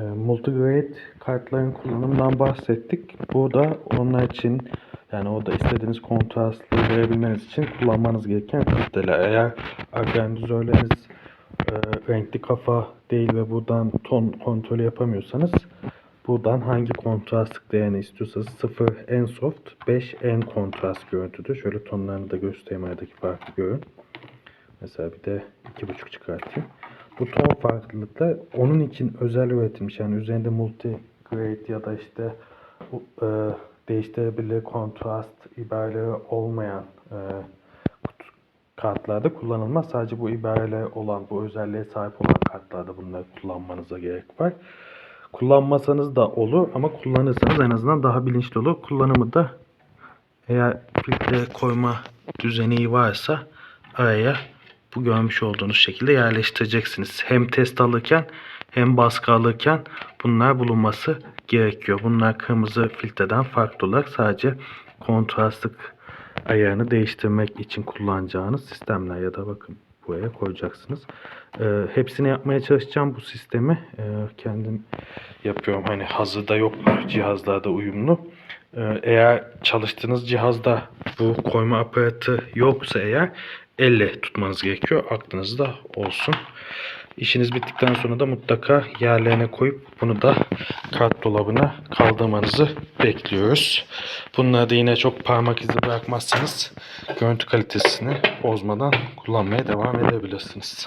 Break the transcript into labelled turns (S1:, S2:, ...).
S1: E, multigrade kartların kullanımından bahsettik. Bu da onlar için yani o da istediğiniz kontrastlığı verebilmeniz için kullanmanız gereken filtreler. Eğer agrandizörleriniz e, renkli kafa değil ve buradan ton kontrolü yapamıyorsanız buradan hangi kontrastlık değerini istiyorsanız 0 en soft, 5 en kontrast görüntüdür. Şöyle tonlarını da göstereyim aradaki farkı görün. Mesela bir de 2.5 çıkartayım. Bu ton farklılıklar onun için özel üretilmiş. Yani üzerinde multi grade ya da işte e, değiştirebilir kontrast ibareleri olmayan e, kartlarda kullanılmaz. Sadece bu ibareler olan, bu özelliğe sahip olan kartlarda bunları kullanmanıza gerek var. Kullanmasanız da olur ama kullanırsanız en azından daha bilinçli olur. Kullanımı da eğer filtre koyma düzeni varsa araya bu görmüş olduğunuz şekilde yerleştireceksiniz. Hem test alırken hem baskı alırken bunlar bulunması gerekiyor. Bunlar kırmızı filtreden farklı olarak sadece kontrastlık ayarını değiştirmek için kullanacağınız sistemler ya da bakın buraya koyacaksınız. Ee, hepsini yapmaya çalışacağım bu sistemi. Ee, kendim yapıyorum. Hani hazırda yok cihazlarda uyumlu. Ee, eğer çalıştığınız cihazda bu koyma aparatı yoksa eğer elle tutmanız gerekiyor. Aklınızda olsun. İşiniz bittikten sonra da mutlaka yerlerine koyup bunu da kart dolabına kaldırmanızı bekliyoruz. Bunları da yine çok parmak izi bırakmazsanız görüntü kalitesini bozmadan kullanmaya devam edebilirsiniz.